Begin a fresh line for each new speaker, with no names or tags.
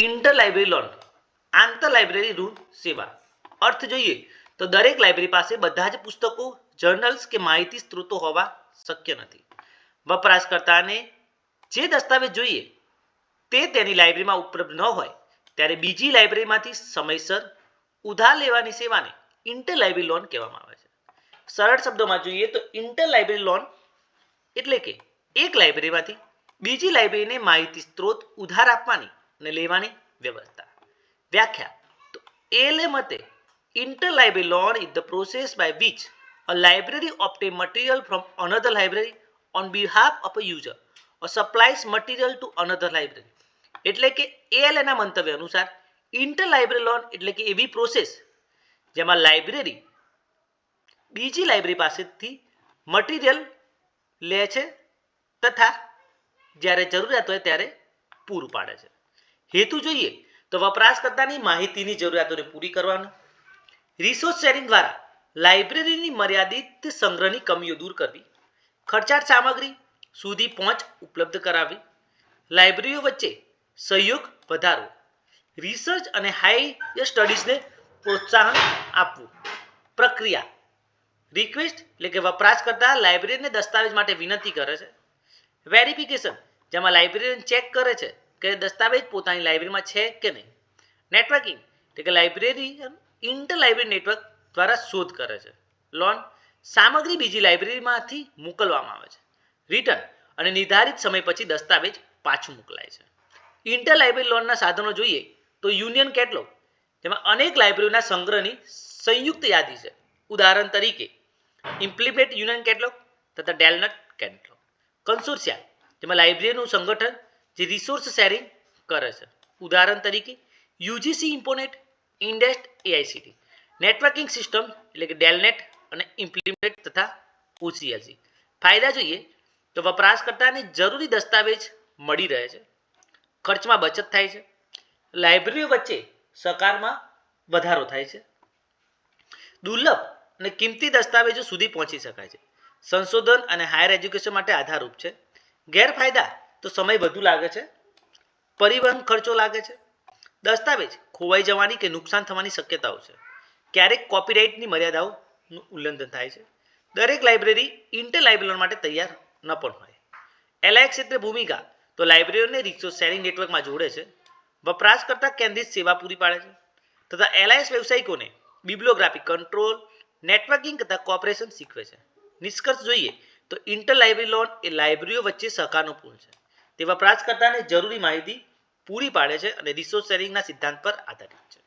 Inter library loan આંતર library ઋણ સેવા. અર્થ જોઈએ તો દરેક લાઇબ્રેરી પાસે બધા જ પુસ્તકો, જર્નલ્સ કે માહિતી સ્ત્રોતો હોવા શક્ય નથી. વપરાશકર્તાને જે દસ્તાવેજ જોઈએ તે તેની લાઇબ્રેરીમાં ઉપલબ્ધ ન હોય, ત્યારે બીજી લાઇબ્રેરીમાંથી સમયસર ઉધાર લેવાની સેવાને ઇન્ટર લાઇબ્રેરી લોન કહેવામાં આવે છે. સરળ શબ્દોમાં જોઈએ તો ઇન્ટર લાઇબ્રેરી લોન એટલે કે એક લાઇબ્રેરીમાંથી બીજી લાઇબ્રેરીને માહિતી સ્ત્રોત ઉધાર આપવાની અને લેવાની વ્યવસ્થા. વ્યાખ્યા. તો એલે મતે inter library loan is the process by which a library obtain material from another library on behalf of a user, or supplies material to another library. એટલે કે એલ એના મંતવ્ય અનુસાર ઇન્ટર લાઇબ્રેરી લોન એટલે કે એવી પ્રોસેસ જેમાં library બીજી લાઇબ્રેરી પાસેથી મટીરિયલ લે છે તથા જ્યારે જરૂરિયાત હોય ત્યારે પૂરું પાડે છે. હેતુ જોઈએ તો વપરાશકર્તાની માહિતીની જરૂરિયાતોને પૂરી કરવાનો. રિસોર્સ શેરિંગ દ્વારા લાઇબ્રેરીની મર્યાદિત સંગ્રહની કમીઓ દૂર કરવી. ખર્ચાળ સામગ્રી સુધી પહોંચ ઉપલબ્ધ કરાવવી. લાઇબ્રેરીઓ વચ્ચે સહયોગ વધારવો. રિસર્ચ અને હાઈ સ્ટડીઝને પ્રોત્સાહન આપવું. પ્રક્રિયા. રિક્વેસ્ટ એટલે કે વપરાશકર્તા લાઇબ્રેરીને દસ્તાવેજ માટે વિનંતી કરે છે. વેરિફિકેશન જેમાં લાઇબ્રેરીને ચેક કરે છે. કે દસ્તાવેજ પોતાની લાઇબ્રેરીમાં છે કે નહીં? નેટવર્કિંગ એટલે કે લાઇબ્રેરી ઇન્ટર લાઇબ્રેરી નેટવર્ક દ્વારા શોધ કરે છે. લોન સામગ્રી બીજી લાઇબ્રેરીમાંથી મોકલવામાં આવે છે. રિટર્ન અને નિર્ધારિત સમય પછી દસ્તાવેજ પાછું મોકલાય છે. ઇન્ટર લાઇબ્રેરી લોનના સાધનો જોઈએ તો યુનિયન કેટલોગ જેમાં અનેક લાઇબ્રેરીના સંગ્રહની સંયુક્ત યાદી છે. ઉદાહરણ તરીકે ઇમ્પ્લિમેન્ટ યુનિયન કેટલોગ તથા ડેલનટ કેટલોગ કન્સોર્શિયા જેમાં લાઇબ્રેરીનું સંગઠન જે રિસોર્સ શેરિંગ કરે છે. ઉદાહરણ તરીકે, UGC Infonet INDEST AICTE, networking system એટલે કે ડેલનેટ અને ઇમ્પ્લિમેન્ટ તથા ઓસીએલસી. ફાયદા જોઈએ તો વપરાશકર્તાને જરૂરી દસ્તાવેજ મળી રહે છે. ખર્ચમાં બચત થાય છે. લાઇબ્રેરીઓ વચ્ચે સહકારમાં વધારો થાય છે. દુર્લભ અને કિંમતી દસ્તાવેજો સુધી પહોંચી શકાય છે. સંશોધન અને હાયર એજ્યુકેશન માટે આધારરૂપ છે. ગેરફાયદા તો સમય વધુ લાગે છે? પરિવહન ખર્ચો લાગે છે? દસ્તાવેજ ખોવાઈ જવાની કે નુકસાન થવાની શક્યતાઓ છે? ક્યારેક કોપીરાઇટની મર્યાદાઓનું ઉલ્લંઘન થાય છે? દરેક લાઇબ્રેરી ઇન્ટર લાઇબ્રેરી માટે તૈયાર ન પણ હોય. એલઆઈ ક્ષેત્રે ભૂમિકા તો લાઇબ્રેરીઓને રિસોર્સ શેરિંગ નેટવર્કમાં જોડે છે. વપરાશકર્તા કેન્દ્રિત સેવા પૂરી પાડે છે. તથા એલઆઈએસ વ્યવસાયિકોને બિબ્લોગ્રાફી કંટ્રોલ નેટવર્કિંગ તથા કોઓપરેશન શીખવે છે. નિષ્કર્ષ જોઈએ તો ઇન્ટર લાઇબ્રેરી લોન એ લાઇબ્રેરીઓ વચ્ચે સહકારનો પૂલ છે. તે વપરાશકર્તાને જરૂરી માહિતી પૂરી પાડે છે અને રિસોર્સ શેરિંગના સિદ્ધાંત પર આધારિત છે.